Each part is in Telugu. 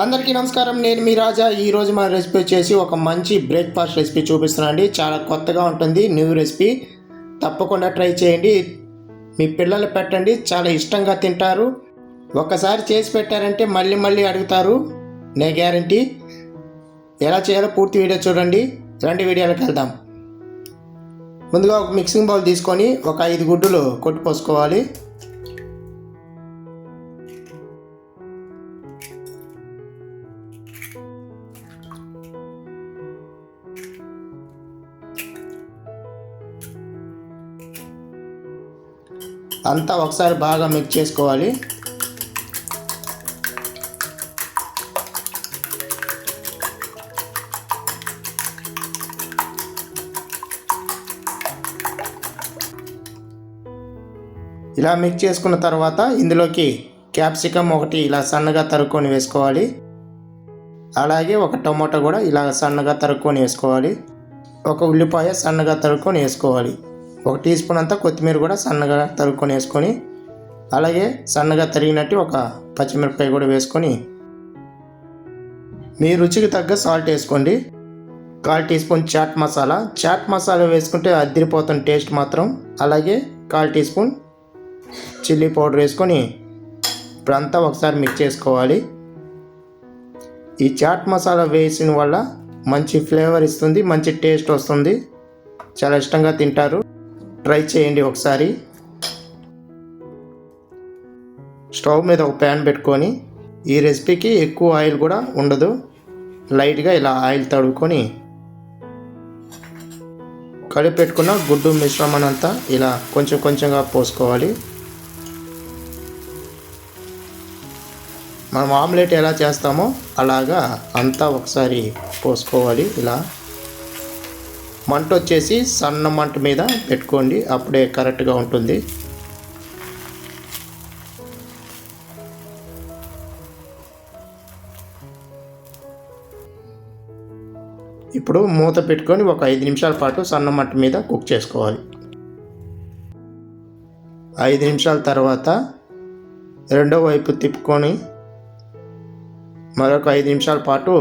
అందరికీ నమస్కారం. నేను మీ రాజా. ఈ రోజు మన రెసిపీ వచ్చేసి ఒక మంచి బ్రేక్ఫాస్ట్ రెసిపీ చూపిస్తున్నాను అండి. చాలా కొత్తగా ఉంటుంది. New recipe. తప్పకుండా ట్రై చేయండి. మీ పిల్లలు పెట్టండి. చాలా ఇష్టంగా తింటారు. ఒక్కసారి చేసి పెట్టారంటే మళ్ళీ మళ్ళీ అడుగుతారు. నే గ్యారంటీ. ఎలా చేయాలో పూర్తి వీడియో చూడండి. రెండు వీడియోలకు వెళ్దాం. ముందుగా ఒక మిక్సింగ్ బౌల్ తీసుకొని ఒక ఐదు గుడ్డులు కొట్టి అంతా ఒకసారి బాగా మిక్స్ చేసుకోవాలి. ఇలా మిక్స్ చేసుకున్న తర్వాత ఇందులోకి క్యాప్సికమ్ ఒకటి ఇలా సన్నగా తరుక్కొని వేసుకోవాలి. అలాగే ఒక టమాటో కూడా ఇలా సన్నగా తరుక్కొని వేసుకోవాలి. ఒక ఉల్లిపాయ సన్నగా తరుక్కొని వేసుకోవాలి. ఒక టీ స్పూన్ అంతా కొత్తిమీర కూడా సన్నగా తరుక్కొని వేసుకొని అలాగే సన్నగా తరిగినట్టు ఒక పచ్చిమిరపకాయ కూడా వేసుకొని మీ రుచికి తగ్గ సాల్ట్ వేసుకోండి. కాల్ టీ స్పూన్ చాట్ మసాలా. చాట్ మసాలా వేసుకుంటే అదిరిపోతుంది టేస్ట్ మాత్రం. అలాగే కాల్ టీ స్పూన్ చిల్లీ పౌడర్ వేసుకొని ఇప్పుడంతా ఒకసారి మిక్స్ చేసుకోవాలి. ఈ చాట్ మసాలా వేసిన వల్ల మంచి ఫ్లేవర్ ఇస్తుంది మంచి టేస్ట్ వస్తుంది. చాలా ఇష్టంగా తింటారు. ట్రై చేయండి ఒకసారి. స్టవ్ మీద ఒక ప్యాన్ పెట్టుకొని ఈ రెసిపీకి ఎక్కువ ఆయిల్ కూడా ఉండదు. లైట్గా ఇలా ఆయిల్ తడుకొని కలిపి పెట్టుకున్న గుడ్డు మిశ్రమాన్ని ఇలా కొంచెం కొంచెంగా పోసుకోవాలి. మనం ఆమ్లెట్ ఎలా చేస్తామో అలాగా అంతా ఒకసారి పోసుకోవాలి ఇలా. మంట వచ్చేసి సన్న మంట మీద పెట్టుకోండి అప్పుడే కరెక్ట్గా ఉంటుంది. ఇప్పుడు మూత పెట్టుకొని ఒక ఐదు నిమిషాల పాటు సన్న మంట మీద కుక్ చేసుకోవాలి. ఐదు నిమిషాల తర్వాత రెండో వైపు తిప్పుకొని మరొక ఐదు నిమిషాల పాటు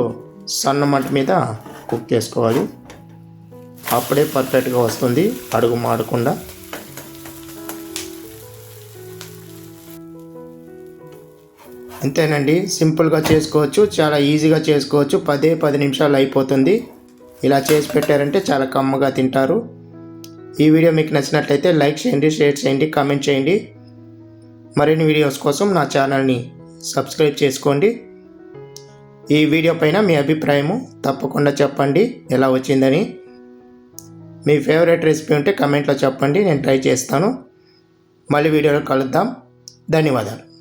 సన్న మంట మీద కుక్ చేసుకోవాలి. అప్పుడే పర్ఫెక్ట్గా వస్తుంది. అడుగు మాడకుండా. అంతేనండి. సింపుల్గా చేసుకోవచ్చు. చాలా ఈజీగా చేసుకోవచ్చు. పదే పది నిమిషాలు అయిపోతుంది. ఇలా చేసి పెట్టారంటే చాలా కమ్మగా తింటారు. ఈ వీడియో మీకు నచ్చినట్లయితే లైక్ చేయండి షేర్ చేయండి కామెంట్ చేయండి. మరిన్ని వీడియోస్ కోసం నా ఛానల్ని సబ్స్క్రైబ్ చేసుకోండి. ఈ వీడియో పైన మీ అభిప్రాయము తప్పకుండా చెప్పండి. ఎలా వచ్చిందని. మీ ఫేవరెట్ రెసిపీ ఉంటే కమెంట్లో చెప్పండి నేను ట్రై చేస్తాను. మళ్ళీ వీడియోలో కలుద్దాం. ధన్యవాదాలు.